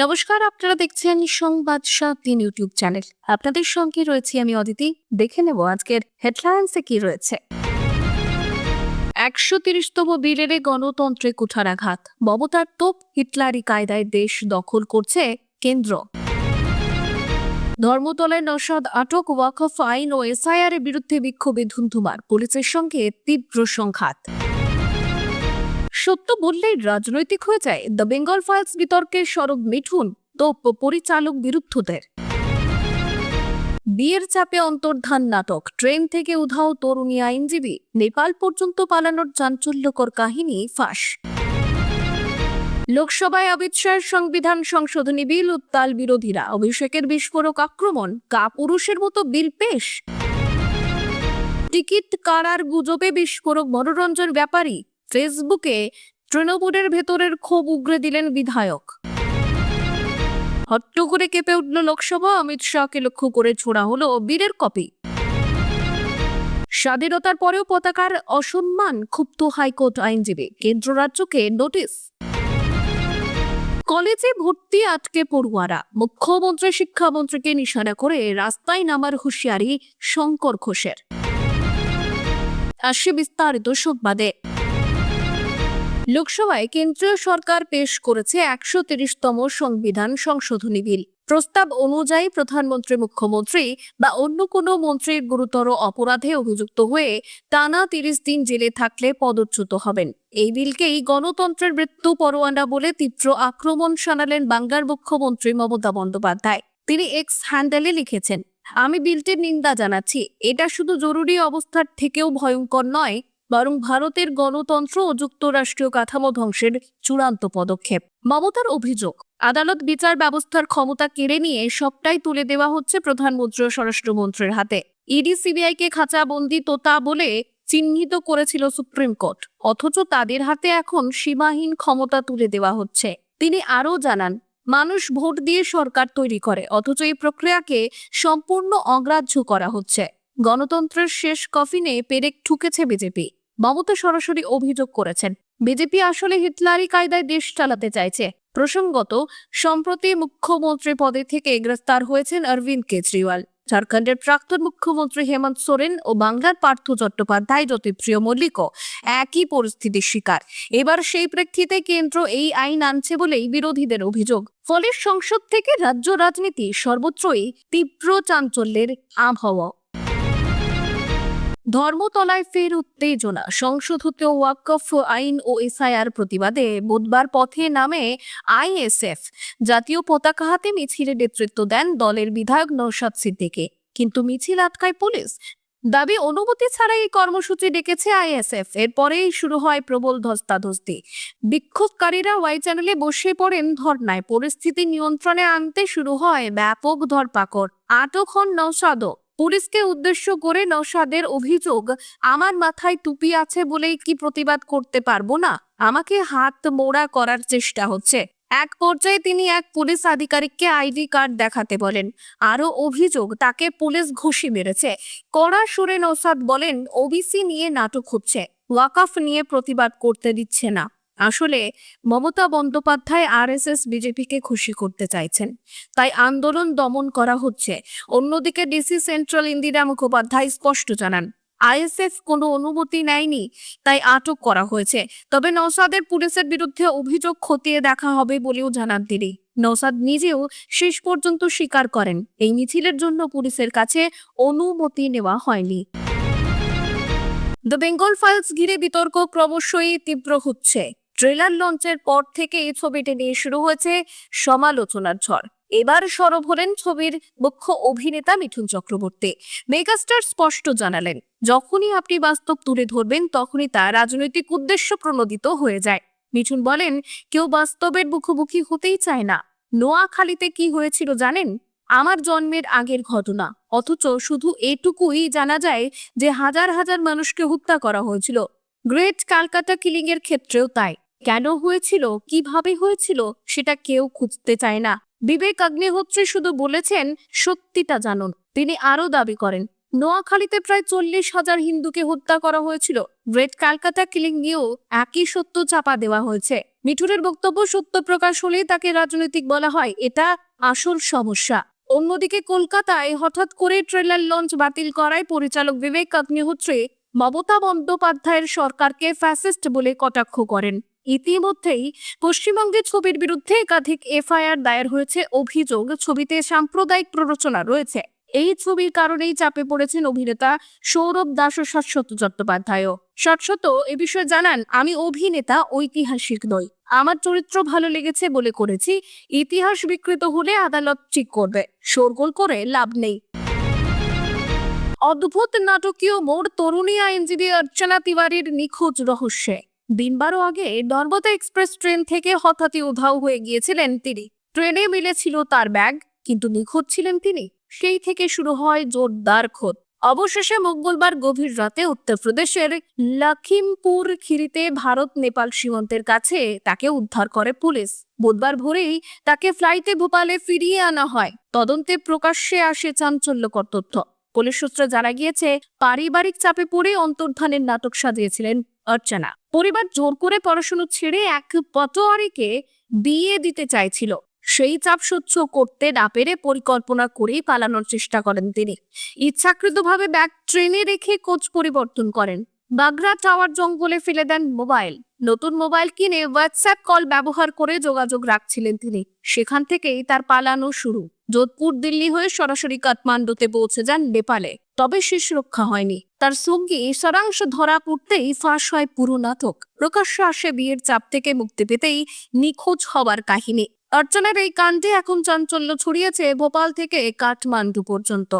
নমস্কার, আপনারা দেখছেন সংবাদ সাত দিন ইউটিউব চ্যানেল। আপনাদের সঙ্গে রয়েছি আমি অদিতি। দেখে নেব আজকের হেডলাইন্সে কি রয়েছে। একশো তিরিশতম বীরের গণতন্ত্রে কুঠারাঘাত মমতার তোপ হিটলারি কায়দায় দেশ দখল করছে কেন্দ্র। ধর্মতলায় নসাদ আটক ওয়াকফ আইন ও এসআইআর এর বিরুদ্ধে বিক্ষোভে ধুন্ধুমার। পুলিশের সঙ্গে তীব্র সংঘাত। সত্য বললেই রাজনৈতিক হয়ে যায়। দ্য বেঙ্গল ফাইলস বিতর্কে সরব মিঠুন তো পরিচালক বিরুদ্ধদের। বিয়ের চাপে অন্তর্ধান নাটক, ট্রেন থেকে উধাও তরুণী আইনজীবী, নেপাল পর্যন্ত পালানোর চাঞ্চল্যকর কাহিনী, ফাঁস। লোকসভায় অমিত শাহের সংবিধান সংশোধনী বিল উত্তাল বিরোধীরা, অভিষেকের বিস্ফোরক আক্রমণ, কা পুরুষের মতো বিল পেশ। টিকিট কারার গুজবে বিস্ফোরক মনোরঞ্জন ব্যাপারী ফেসবুকে তৃণমূলের ভেতরের ক্ষোভ উগরে দিলেন বিধায়ক। হট্ট করে কেঁপে উঠল লোকসভা, অমিত শাহকে লক্ষ্য করে ছোড়া হলো বীরের কপি। স্বাধীনতার পরেও পতাকার অসম্মান ক্ষুব্ধ হাইকোর্ট আইনজীবী, কেন্দ্র রাজ্যকে নোটিশ। কলেজে ভর্তি আটকে পড়ুয়ারা, মুখ্যমন্ত্রী, শিক্ষামন্ত্রীকে নিশানা করে রাস্তায় নামার হুঁশিয়ারি শঙ্কর ঘোষের। আসছে বিস্তারিত সংবাদে। লোকসভায় কেন্দ্রীয় সরকার পেশ করেছে একশো তিরিশতম সংবিধান সংশোধনী বিল। প্রস্তাব অনুযায়ী প্রধানমন্ত্রী, মুখ্যমন্ত্রী বা অন্য কোনো মন্ত্রীর গুরুতর অপরাধে অভিযুক্ত হয়ে টানা তিরিশ দিন জেলে থাকলে পদচ্যুত হবেন। এই বিলকেই গণতন্ত্রের মৃত্যু পরোয়ানা বলে তীব্র আক্রমণ শানালেন বাংলার মুখ্যমন্ত্রী মমতা বন্দ্যোপাধ্যায়। তিনি এক্স হ্যান্ডেলে লিখেছেন, আমি বিলটির নিন্দা জানাচ্ছি। এটা শুধু জরুরি অবস্থার থেকেও ভয়ঙ্কর নয় বরং ভারতের গণতন্ত্র ও যুক্তরাষ্ট্রীয় কাঠামো ধ্বংসের চূড়ান্ত পদক্ষেপ। মমতার অভিযোগ, আদালত বিচার ব্যবস্থার ক্ষমতা কেড়ে নিয়ে সবটাই তুলে দেওয়া হচ্ছে প্রধানমন্ত্রী ও স্বরাষ্ট্রমন্ত্রীর হাতে। ইডি সিবিআইকে খাঁচাবন্দি তোতা বলে চিহ্নিত করেছিল সুপ্রিম কোর্ট, অথচ তাদের হাতে এখন সীমাহীন ক্ষমতা তুলে দেওয়া হচ্ছে। তিনি আরও জানান, মানুষ ভোট দিয়ে সরকার তৈরি করে, অথচ এই প্রক্রিয়াকে সম্পূর্ণ অগ্রাহ্য করা হচ্ছে। গণতন্ত্রের শেষ কফিনে পেরেক ঠুকেছে বিজেপি। মমতা সরাসরি অভিযোগ করেছেন। বিজেপি আসলে হিটলারি কায়দায় দেশ চালাতে চাইছে। প্রসঙ্গত, সম্প্রতি মুখ্যমন্ত্রী পদে থেকে গ্রেফতার হয়েছেন অরবিন্দ কেজরিওয়াল। ঝাড়খণ্ডের প্রাক্তন মুখ্যমন্ত্রী হেমন্ত সোরেন ও বাংলার পার্থ চট্টোপাধ্যায়, জ্যোতিপ্রিয় মল্লিকও একই পরিস্থিতির শিকার। এবার সেই প্রেক্ষিতে কেন্দ্র এই আইন আনছে বলেই বিরোধীদের অভিযোগ। ফলে সংসদ থেকে রাজ্য রাজনীতি সর্বত্রই তীব্র চাঞ্চল্যের আবহাওয়া ধর্মতলায় ফের উত্তেজনা। সংশোধিত ওয়াকফ আইন ও এসআইআর প্রতিবাদে বুধবার পথে নামে আইএসএফ। জাতীয় পতাকা হাতে মিছিলের নেতৃত্ব দেন দলের বিধায়ক নৌশাদ সিদ্দিকে। কিন্তু মিছিল আটকায় পুলিশ। দাবি, অনুমতি ছাড়াই কর্মসূচি ডেকেছে আইএসএফ। এরপরেই শুরু হয় প্রবল ধস্তাধস্তি। বিক্ষোভকারীরা ওয়াই চ্যানেলে বসে পড়েন ধর্নায়। পরিস্থিতি নিয়ন্ত্রণে আনতে শুরু হয় ব্যাপক ধরপাকড়। আটক হন নৌসাদও পুলিশকে উদ্দেশ্য করে নৌসাদের অভিযোগ আমার মাথায় টুপি আছে বলেই কি প্রতিবাদ করতে পারব না? আমাকে হাত মোড়া করার চেষ্টা হচ্ছে। এক পর্যায়ে তিনি এক পুলিশ আধিকারিককে আইডি কার্ড দেখাতে বলেন। আরও অভিযোগ, তাকে পুলিশ ঘুষি মেরেছে। কড়া সুরে নৌসাদ বলেন, ওবিসি নিয়ে নাটক হচ্ছে। ওয়াকাফ নিয়ে প্রতিবাদ করতে দিচ্ছে না। আসলে মমতা বন্দ্যোপাধ্যায় আরএসএস বিজেপিকে খুশি করতে চাইছেন। তাই আন্দোলন দমন করা হচ্ছে। অন্যদিকে ডিসি সেন্ট্রাল ইন্দিরা মুখোপাধ্যায় স্পষ্ট জানান, আইএসএফ কোনো অনুমতি নেয়নি, তাই আটক করা হয়েছে। তবে নৌসাদের পুলিশের বিরুদ্ধে অভিযোগ খতিয়ে দেখা হবে বলেও জানান তিনি। নৌসাদ নিজেও শেষ পর্যন্ত স্বীকার করেন, এই মিছিলের জন্য পুলিশের কাছে অনুমতি নেওয়া হয়নি। দ্য বেঙ্গল ফাইলস ঘিরে বিতর্ক ক্রমশই তীব্র হচ্ছে। ট্রেলার লঞ্চের পর থেকে এই ছবিটি নিয়ে শুরু হয়েছে সমালোচনার ঝড়। এবার সরব হলেন ছবির মুখ্য অভিনেতা মিঠুন চক্রবর্তী। মেগাস্টার স্পষ্ট জানালেন, যখনই আপনি বাস্তব তুলে ধরবেন, তখনই তা রাজনৈতিক উদ্দেশ্য প্রণোদিত হয়ে যায়। মিঠুন বলেন, কেউ বাস্তবের মুখোমুখি হতেই চায় না। নোয়াখালীতে কি হয়েছিল জানেন? আমার জন্মের আগের ঘটনা। অথচ শুধু এটুকুই জানা যায় যে হাজার হাজার মানুষকে হত্যা করা হয়েছিল। গ্রেট ক্যালকাটা কিলিং এর ক্ষেত্রেও তাই। কেন হয়েছিল? কীভাবে হয়েছিল? সেটা কেউ খুঁজতে চায় না। বিবেক অগ্নিহোত্রী শুধু বলেছেন, সত্যিটা জানুন। তিনি আরও দাবি করেন, নোয়াখালীতে প্রায় চল্লিশ হাজার হিন্দুকে হত্যা করা হয়েছিল। গ্রেট ক্যালকাটা কিলিং নিয়েও একই সত্য চাপা দেওয়া হয়েছে। মিঠুরের বক্তব্য সত্য প্রকাশ হলে তাকে রাজনৈতিক বলা হয়। এটা আসল সমস্যা। অন্যদিকে কলকাতায় হঠাৎ করে ট্রেলার লঞ্চ বাতিল করায় পরিচালক বিবেক অগ্নিহোত্রী মমতা বন্দ্যোপাধ্যায়ের সরকারকে ফ্যাসিস্ট বলে কটাক্ষ করেন। ইতিমধ্যেই পশ্চিমবঙ্গে ছবির বিরুদ্ধে একাধিক এফআইআর দায়ের হয়েছে অভিযোগ। ছবিতে সাম্প্রদায়িক প্ররোচনা রয়েছে। এই ছবির কারণেই চাপে পড়েছেন অভিনেতা সৌরভ দাস ও শাশ্বত চট্টোপাধ্যায়ও। শাশ্বত এ বিষয়ে জানান, আমি অভিনেতা, ঐতিহাসিক নই। আমার চরিত্র ভালো লেগেছে বলে করেছি। ইতিহাস বিকৃত হলে আদালত ঠিক করবে। শোরগোল করে লাভ নেই। অদ্ভুত নাটকীয় মোড় তরুণী আইনজীবী অর্চনা তিওয়ারির নিখোঁজ রহস্যে। দিন বারো আগে নর্মদা এক্সপ্রেস ট্রেন থেকে হঠাৎই উধাও হয়ে গিয়েছিলেন তিনি। ট্রেনে মিলেছিল তার ব্যাগ, কিন্তু নিখোঁজ ছিলেন তিনি। সেই থেকে শুরু হয় জোরদার খোঁজ অবশেষে মঙ্গলবার গভীর রাতে উত্তরপ্রদেশের লখিমপুর খিরিতে ভারত নেপাল সীমান্তের কাছে তাকে উদ্ধার করে পুলিশ। বুধবার ভোরেই তাকে ফ্লাইটে ভোপালে ফিরিয়ে আনা হয়। তদন্তে প্রকাশ্যে আসে চাঞ্চল্যকর তথ্য। পুলিশ সূত্রে জানা গিয়েছে, পারিবারিক চাপে পড়ে অন্তর্ধানের নাটক সাজিয়েছিলেন অর্চনা। পরিবার জোর করে পড়াশুনো ছেড়ে এক পটোয়ারিকে বিয়ে দিতে চাইছিল। সেই চাপ সহ্য করতে না পেরে পরিকল্পনা করেই পালানোর চেষ্টা করেন তিনি। ইচ্ছাকৃতভাবে ব্যাগ ট্রেনে রেখে কোচ পরিবর্তন করেন। বাগরা টাওয়ার জঙ্গলে ফেলে দেন মোবাইল। নতুন মোবাইল কিনে হোয়াটসঅ্যাপ কল ব্যবহার করে যোগাযোগ রাখছিলেন তিনি। সেখান থেকেই তার পালানো শুরু। যোধপুর, দিল্লি হয়ে সরাসরি কাঠমান্ডুতে পৌঁছে যান নেপালে। তবে শেষ রক্ষা হয়নি। তার সঙ্গী সারাংশ ধরা পড়তেই ফাঁস হয় পুরো নাটক। প্রকাশ্য আসে বিয়ের চাপ থেকে মুক্তি পেতেই নিখোঁজ হবার কাহিনী। অর্চনার এই কাণ্ডে এখন চাঞ্চল্য ছড়িয়েছে ভোপাল থেকে কাঠমান্ডু পর্যন্ত।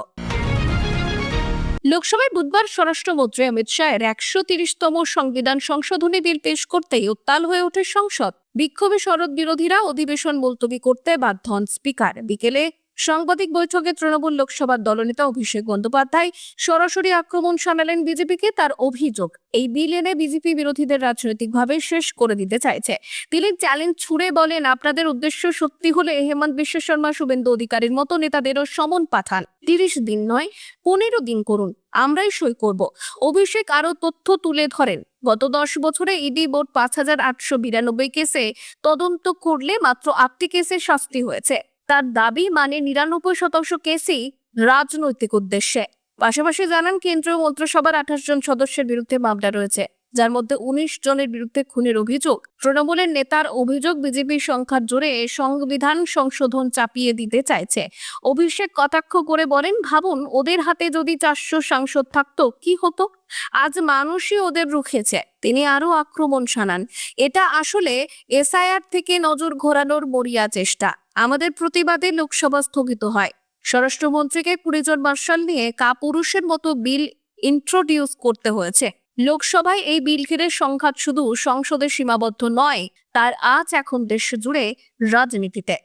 লোকসভায় বুধবার স্বরাষ্ট্রমন্ত্রী অমিত শাহের একশো তিরিশতম সংবিধান সংশোধনী বিল পেশ করতেই উত্তাল হয়ে ওঠে সংসদ। বিক্ষোভে শরৎ বিরোধীরা অধিবেশন মুলতবি করতে বাধ্য হন স্পিকার। বিকেলে সাংবাদিক বৈঠকে তৃণমূল লোকসভার দলনেতা অভিষেক বন্দ্যোপাধ্যায় সরাসরি আক্রমণ শানালেন বিজেপিকে। তার অভিযোগ, এই বিল এনে বিজেপি বিরোধীদের রাজনৈতিকভাবে শেষ করে দিতে চাইছে। তিনি চ্যালেঞ্জ ছুড়ে বলেন, আপনাদের উদ্দেশ্য সত্যি হলে হেমন্ত বিশ্ব শর্মা, শুভেন্দু অধিকারীর মতো নেতাদেরও সমন পাঠান। তিরিশ দিন নয়, পনেরো দিন করুন, আমরাই সই করব। অভিষেক আরও তথ্য তুলে ধরেন, গত দশ বছরে ইডি বোর্ড পাঁচ হাজার আটশো বিরানব্বই কেসে তদন্ত করলে মাত্র আটটি কেসে শাস্তি হয়েছে। তার দাবি মানে নিরানব্বই শতাংশ কেসই রাজনৈতিক উদ্দেশ্যে। পাশাপাশি জানান, কেন্দ্রীয় মন্ত্রিসভার আঠাশ জন সদস্যের বিরুদ্ধে মামলা রয়েছে। যার মধ্যে উনিশ জনের বিরুদ্ধে খুনের অভিযোগ। তৃণমূলের নেতার অভিযোগ বিজেপির সংখ্যার জোরে সংবিধান সংশোধন চাপিয়ে দিতে চাইছে। অভিষেক কটাক্ষ করে বলেন, ভাবুন, ওদের হাতে যদি চারশো সাংসদ থাকতো, কি হতো? আজ মানুষই ওদের রুখেছে। তিনি আরও আক্রমণ শানান, এটা আসলে এসআইআর থেকে নজর ঘোরানোর মরিয়া চেষ্টা। আমাদের প্রতিবাদে লোকসভা স্থগিত হয়। স্বরাষ্ট্রমন্ত্রীকে কুড়িজন মার্শাল নিয়ে কাপুরুষের মতো বিল ইন্ট্রোডিউস করতে হয়েছে। লোকসভায় এই বিল ঘিরে সংঘাত শুধু সংসদে সীমাবদ্ধ নয়, তার আজ এখন দেশ জুড়ে রাজনীতিতে।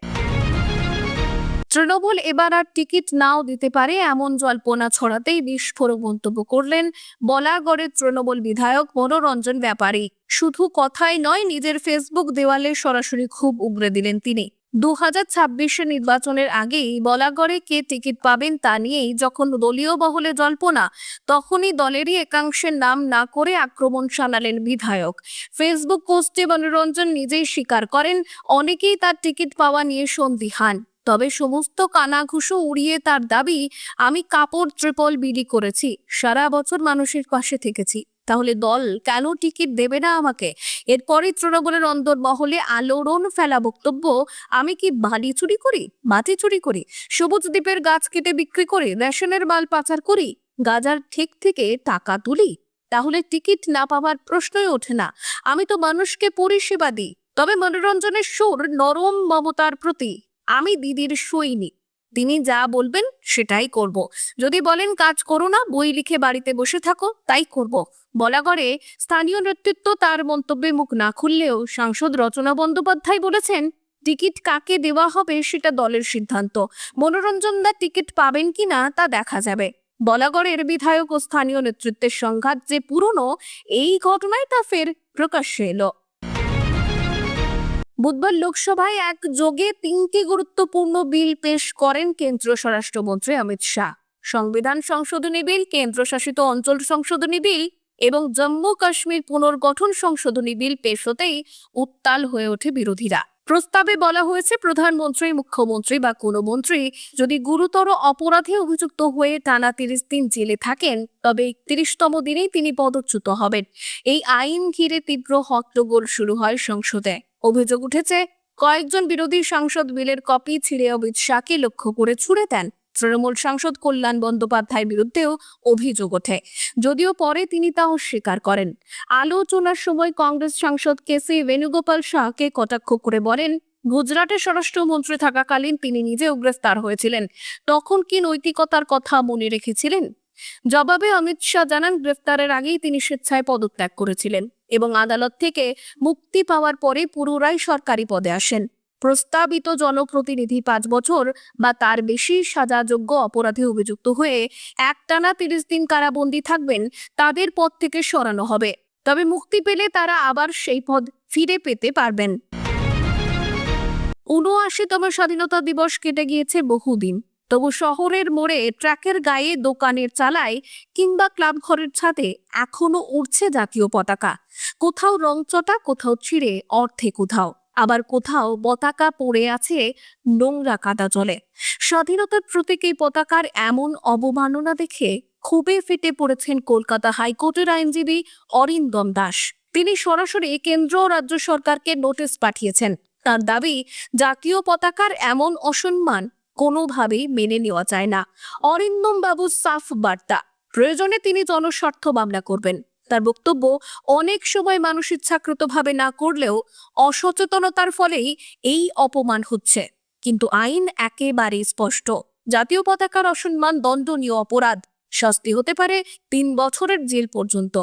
তৃণমূল এবার আর টিকিট নাও দিতে পারে এমন জল্পনা ছড়াতেই বিস্ফোরক মন্তব্য করলেন বলাগড়ের তৃণমূল বিধায়ক মনোরঞ্জন ব্যাপারী। শুধু কথাই নয়, নিজের ফেসবুক দেওয়ালে সরাসরি খুব উগরে দিলেন তিনি। দু হাজার ছাব্বিশে নির্বাচনের আগেই বলাগড়ে কে টিকিট পাবেন তা নিয়েই যখন দলীয় বহলে জল্পনা, তখনই দলেরই একাংশের নাম না করে আক্রমণ শানালেন বিধায়ক। ফেসবুক পোস্টে মনোরঞ্জন নিজেই স্বীকার করেন, অনেকেই তার টিকিট পাওয়া নিয়ে সন্দিহান। তবে সমস্ত কানাঘুষো উড়িয়ে তার দাবি, আমি কাপড় ট্রিপল বিলি করেছি, সারা বছর মানুষের পাশে থেকেছি। তাহলে দল কেন টিকিট দেবে না আমাকে? এরপরে তৃণমূলের অন্দরমহলে আলোড়ন ফেলা বক্তব্য, আমি কি বালি চুরি করি, মাটি চুরি করি, সবুজ দ্বীপের গাছ কেটে বিক্রি করি, রেশনের মাল পাচার করি, গাজার ঠিক থেকে টাকা তুলি? তাহলে টিকিট না পাওয়ার প্রশ্নই ওঠে না। আমি তো মানুষকে পরিষেবা দিই, তবে মনোরঞ্জনের সুর নরম মমতার প্রতি। আমি দিদির সৈনিক। তিনি যা বলবেন সেটাই করব। যদি বলেন কাজ করো না, বই লিখে বাড়িতে বসে থাকো, তাই করব। বলাগড়ে স্থানীয় নেতৃত্ব তার মন্তব্যে মুখ না খুললেও সাংসদ রচনা বন্দ্যোপাধ্যায় বলেছেন, টিকিট কাকে দেওয়া হবে সেটা দলের সিদ্ধান্ত। মনোরঞ্জন দা টিকিট পাবেন কিনা তা দেখা যাবে। বলাগড়ের বিধায়ক ও স্থানীয় নেতৃত্বের সংঘাত যে পুরনো, এই ঘটনায় তা ফের প্রকাশ্যে এলো। বুধবার লোকসভায় এক যোগে তিনটি গুরুত্বপূর্ণ বিল পেশ করেন কেন্দ্রীয় স্বরাষ্ট্রমন্ত্রী অমিত শাহ। সংবিধান সংশোধনী বিল, কেন্দ্রশাসিত অঞ্চল সংশোধনী বিল এবং জম্মু কাশ্মীর পুনর্গঠন সংশোধনী বিল পেশ হতেই উত্তাল হয়ে ওঠে বিরোধীরা। প্রস্তাবে বলা হয়েছে, প্রধানমন্ত্রী, মুখ্যমন্ত্রী বা কোনো মন্ত্রী যদি গুরুতর অপরাধে অভিযুক্ত হয়ে টানা তিরিশ দিন জেলে থাকেন, তবে একত্রিশতম দিনেই তিনি পদচ্যুত হবেন। এই আইন ঘিরে তীব্র হট্টগোল শুরু হয় সংসদে। অভিযোগ উঠেছে, কয়েকজন বিরোধী সাংসদ বিলের কপি ছিঁড়ে অমিত শাহকে লক্ষ্য করে ছুড়ে দেন। তৃণমূল সাংসদ কল্যাণ বন্দ্যোপাধ্যায়ের বিরুদ্ধেও অভিযোগ ওঠে। যদিও পরে তিনি তা অস্বীকার করেন। আলোচনার সময় কংগ্রেস সাংসদ কে সি বেণুগোপাল শাহকে কটাক্ষ করে বলেন, গুজরাটের স্বরাষ্ট্রমন্ত্রী থাকাকালীন তিনি নিজেও গ্রেফতার হয়েছিলেন। তখন কি নৈতিকতার কথা মনে রেখেছিলেন? জবাবে অমিত শাহ জানান, গ্রেফতারের আগেই তিনি স্বেচ্ছায় পদত্যাগ করেছিলেন এবং আদালত থেকে মুক্তি পাওয়ার পরে পুনরায় সরকারি পদে আসেন। প্রস্তাবিত জনপ্রতিনিধি পাঁচ বছর বা তার বেশি সাজাযোগ্য অপরাধে অভিযুক্ত হয়ে একটানা তিরিশ দিন কারাবন্দী থাকবেন, তাদের পদ থেকে সরানো হবে। তবে মুক্তি পেলে তারা আবার সেই পদ ফিরে পেতে পারবেন। উনআশিতম স্বাধীনতা দিবস কেটে গিয়েছে বহুদিন। তবু শহরের মোড়ে ট্র্যাকের গায়ে দোকানের চালায় কিংবা ক্লাব ঘরের ছাদে এখনও উড়ছে জাতীয় পতাকা। কোথাও রংচটা কোথাও ছিঁড়ে অর্ধে কোথাও আবার কোথাও পতাকা পড়ে আছে নোংরা কাদা জলে। স্বাধীনতার প্রতীক এই পতাকার এমন অবমাননা দেখে ক্ষোভে ফেটে পড়েছেন কলকাতা হাইকোর্টের আইনজীবী অরিন্দম দাস। তিনি সরাসরি কেন্দ্র ও রাজ্য সরকারকে নোটিশ পাঠিয়েছেন। তার দাবি, জাতীয় পতাকার এমন অসম্মান কোনোভাবেই মেনে নেওয়া যায় না। অরিন্দম বাবু সাফ বার্তা। প্রয়োজনে তিনি জনস্বার্থ মামলা করবেন। তার বক্তব্য অনেক সময় মানুষ ইচ্ছাকৃতভাবে না করলেও অসচেতনতার ফলেই এই অপমান হচ্ছে। কিন্তু আইন একেবারে স্পষ্ট। জাতীয় পতাকার অসম্মান দণ্ডনীয় অপরাধ। শাস্তি হতে পারে তিন বছরের জেল পর্যন্ত।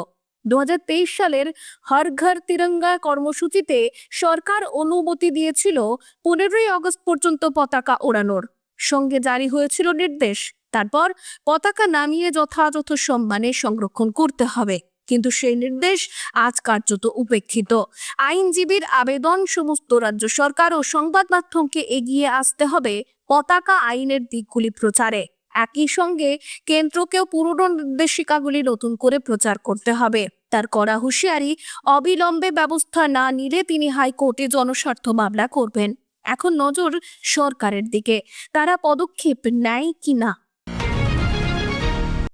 দু হাজার তেইশ সালের হর ঘর তিরঙ্গা কর্মসূচিতে সরকার অনুমতি দিয়েছিল পনেরোই আগস্ট পর্যন্ত পতাকা ওড়ানোর। সঙ্গে জারি হয়েছিল নির্দেশ। তারপর পতাকা নামিয়ে যথাযথ সম্মানে সংরক্ষণ করতে হবে। কিন্তু সেই নির্দেশ আজ কার্যত উপেক্ষিত। আইনজীবীর আবেদন সমস্ত রাজ্য সরকার ও সংবাদ মাধ্যমকে এগিয়ে আসতে হবে পতাকা আইনের দিকগুলি প্রচারে। একই সঙ্গে কেন্দ্রকেও পুরনো নির্দেশিকাগুলি নতুন করে প্রচার করতে হবে। তার করা হুঁশিয়ারি, অবিলম্বে ব্যবস্থা না নিলে তিনি হাইকোর্টে জনস্বার্থ মামলা করবেন। এখন নজর সরকারের দিকে। তারা পদক্ষেপ নেয় কি না?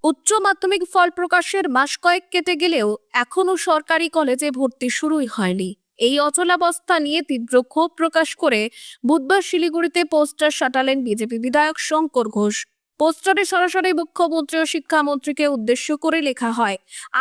উচ্চ মাধ্যমিক ফল প্রকাশের মাস কয়েক কেটে গেলেও এখনও সরকারি কলেজে ভর্তি শুরুই হয়নি। এই অচলাবস্থা নিয়ে তীব্র ক্ষোভ প্রকাশ করে বুধবার শিলিগুড়িতে পোস্টার সাটালেন বিজেপি বিধায়ক শঙ্কর ঘোষ। পোস্টারে সরাসরি মুখ্যমন্ত্রী ও শিক্ষামন্ত্রীকে উদ্দেশ্য করে লেখা হয়,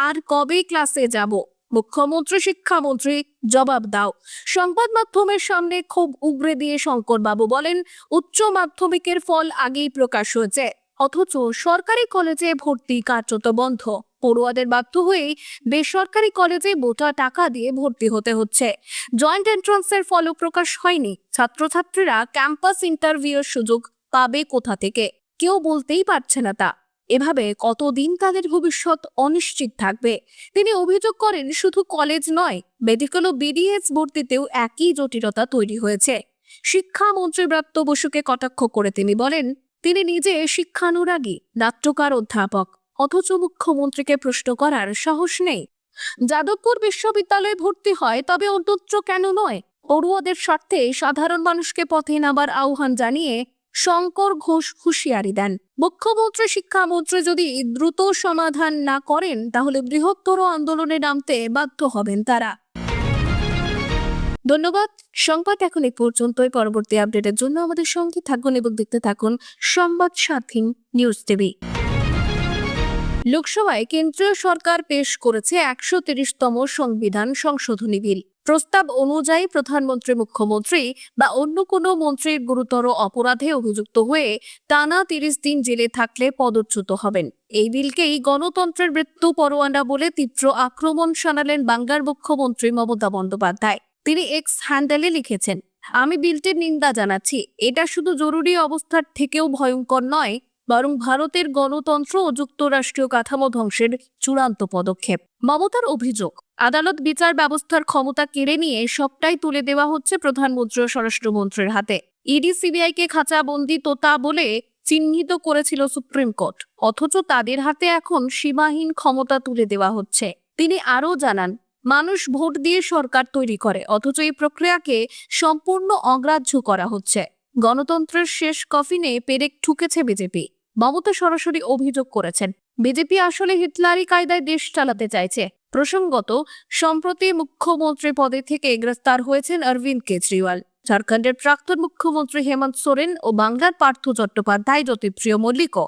আর কবে ক্লাসে যাব? মুখ্যমন্ত্রী, শিক্ষামন্ত্রী, জবাব দাও। সংবাদ মাধ্যমের সামনে খুব উগরে দিয়ে শঙ্করবাবু বলেন, উচ্চ মাধ্যমিকের ফল আগেই প্রকাশ হয়েছে, অথচ সরকারি কলেজে ভর্তি কার্যত বন্ধ। পড়ুয়াদের বাধ্য হয়েই বেসরকারি কলেজে মোটা টাকা দিয়ে ভর্তি হতে হচ্ছে। জয়েন্ট এন্ট্রান্সের ফলও প্রকাশ হয়নি। ছাত্রছাত্রীরা ক্যাম্পাস ইন্টারভিউর সুযোগ পাবে কোথা থেকে? কেউ বলতেই পারছে না তা। এভাবে কতদিন তাদের ভবিষ্যৎ অনিশ্চিত থাকবে? তিনি অভিযোগ করেন, শুধু কলেজ নয় মেডিকেল ও বিডিএস ভর্তিতেও একই জটিলতা তৈরি হয়েছে। শিক্ষামন্ত্রী ব্রাত্য বসুকে কটাক্ষ করে তিনি বলেন, তিনি নিজে শিক্ষানুরাগী, নাট্যকার অধ্যাপক, অথচ মুখ্যমন্ত্রীকে প্রশ্ন করার সাহস নেই। যাদবপুর বিশ্ববিদ্যালয়ে ভর্তি হয়, তবে অন্যত্র কেন নয়? পড়ুয়াদের স্বার্থে সাধারণ মানুষকে পথে নামার আহ্বান জানিয়ে শঙ্কর ঘোষ হুঁশিয়ারি দেন। মুখ্যমন্ত্রী শিক্ষামন্ত্রী যদি দ্রুত সমাধান না করেন, তাহলে বৃহত্তর আন্দোলনে নামতে বাধ্য হবেন তারা। ধন্যবাদ। সংবাদ এখন এই পর্যন্তই। পরবর্তী আপডেটের জন্য আমাদের সঙ্গে থাকুন এবং দেখতে থাকুন সংবাদ স্বাধীন নিউজ টিভি। লোকসভায় কেন্দ্রীয় সরকার পেশ করেছে একশো তিরিশতম সংবিধান সংশোধনী বিল। প্রস্তাব অনুযায়ী প্রধানমন্ত্রী, মুখ্যমন্ত্রী বা অন্য কোনো মন্ত্রীর গুরুতর অপরাধে অভিযুক্ত হয়ে টানা তিরিশ দিন জেলে থাকলে পদচ্যুত হবেন। এই বিলকেই গণতন্ত্রের মৃত্যু পরোয়ানা বলে তীব্র আক্রমণ শানালেন বাংলার মুখ্যমন্ত্রী মমতা বন্দ্যোপাধ্যায়। তিনি এক্স হ্যান্ডেলে লিখেছেন, আমি বিলটির নিন্দা জানাচ্ছি। এটা শুধু জরুরি অবস্থার থেকেও ভয়ঙ্কর নয় বরং ভারতের গণতন্ত্র ও যুক্তরাষ্ট্রীয় কাঠামো ধ্বংসের চূড়ান্ত পদক্ষেপ। মমতার অভিযোগ, আদালত বিচার ব্যবস্থার ক্ষমতা কেড়ে নিয়ে সবটাই তুলে দেওয়া হচ্ছে প্রধানমন্ত্রী ও স্বরাষ্ট্রমন্ত্রীর হাতে। ইডি সিবিআইকে খাঁচাবন্দি তোতা বলে চিহ্নিত করেছিল সুপ্রিম কোর্ট, অথচ তাদের হাতে এখন সীমাহীন ক্ষমতা তুলে দেওয়া হচ্ছে। তিনি আরও জানান, মানুষ ভোট দিয়ে সরকার তৈরি করে, অথচ এই প্রক্রিয়াকে সম্পূর্ণ অগ্রাহ্য করা হচ্ছে। গণতন্ত্রের শেষ কফিনে পেরেক ঠুকেছে বিজেপি। মমতা সরাসরি অভিযোগ করেছেন। বিজেপি আসলে হিটলারি কায়দায় দেশ চালাতে চাইছে। প্রসঙ্গত, সম্প্রতি মুখ্যমন্ত্রী পদে থেকে গ্রেফতার হয়েছেন অরবিন্দ কেজরিওয়াল। ঝাড়খণ্ডের প্রাক্তন মুখ্যমন্ত্রী হেমন্ত সোরেন ও বাংলার পার্থ চট্টোপাধ্যায়, জ্যোতিপ্রিয় মল্লিকও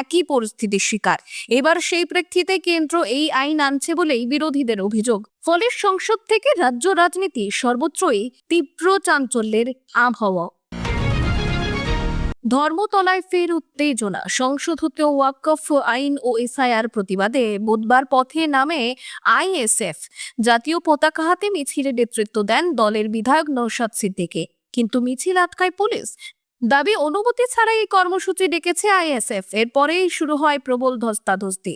একই পরিস্থিতির শিকার। এবার সেই প্রেক্ষিতে কেন্দ্র এই আইন আনছে বলেই বিরোধীদের অভিযোগ। ফলে সংসদ থেকে রাজ্য রাজনীতি সর্বত্রই তীব্র চাঞ্চল্যের আবহাওয়া ধর্মতলায় ফের উত্তেজনা। হতে ওয়াকফ আইন ও এসআইআর প্রতিবাদে বুধবার পথে নামে আইএসএফ। জাতীয় পতাকা হাতে মিছিলে নেতৃত্ব দেন দলের বিধায়ক নৌশাদ সিদ্দিকে। কিন্তু মিছিল আটকায় পুলিশ। দাবি, অনুমতি ছাড়াই কর্মসূচি ডেকেছে আইএসএফ। এরপরেই শুরু হয় প্রবল ধস্তাধস্তি।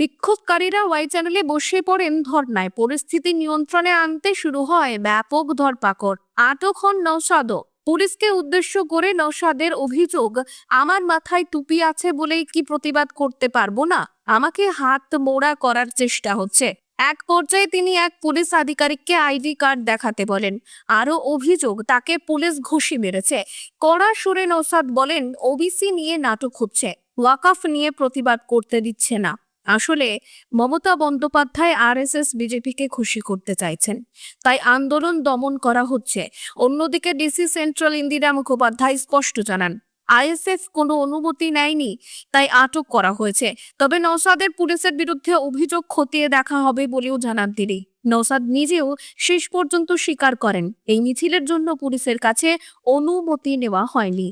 বিক্ষোভকারীরা ওয়াই চ্যানেলে বসে পড়েন ধর্নায়। পরিস্থিতি নিয়ন্ত্রণে আনতে শুরু হয় ব্যাপক ধরপাকড়। আটক হন নৌসাদও পুলিশকে উদ্দেশ্য করে নৌসাদের অভিযোগ আমার মাথায় টুপি আছে বলেই কি প্রতিবাদ করতে পারব না? আমাকে হাত মোড়া করার চেষ্টা হচ্ছে। এক পর্যায়ে তিনি এক পুলিশ আধিকারিককে আইডি কার্ড দেখাতে বলেন। আরও অভিযোগ, তাকে পুলিশ ঘুষি মেরেছে। কড়া সুরে নৌসাদ বলেন, ওবিসি নিয়ে নাটক হচ্ছে। ওয়াকাফ নিয়ে প্রতিবাদ করতে দিচ্ছে না। আসলে মমতা বন্দ্যোপাধ্যায় আরএসএস বিজেপিকে খুশি করতে চাইছেন। তাই আন্দোলন দমন করা হচ্ছে। অন্যদিকে ডিসি সেন্ট্রাল ইন্দিরা মুখোপাধ্যায় স্পষ্ট জানান, আইএসএফ কোনো অনুমতি নেয়নি, তাই আটক করা হয়েছে। তবে নৌসাদের পুলিশের বিরুদ্ধে অভিযোগ খতিয়ে দেখা হবে বলেও জানান তিনি। নৌসাদ নিজেও শেষ পর্যন্ত স্বীকার করেন, এই মিছিলের জন্য পুলিশের কাছে অনুমতি নেওয়া হয়নি।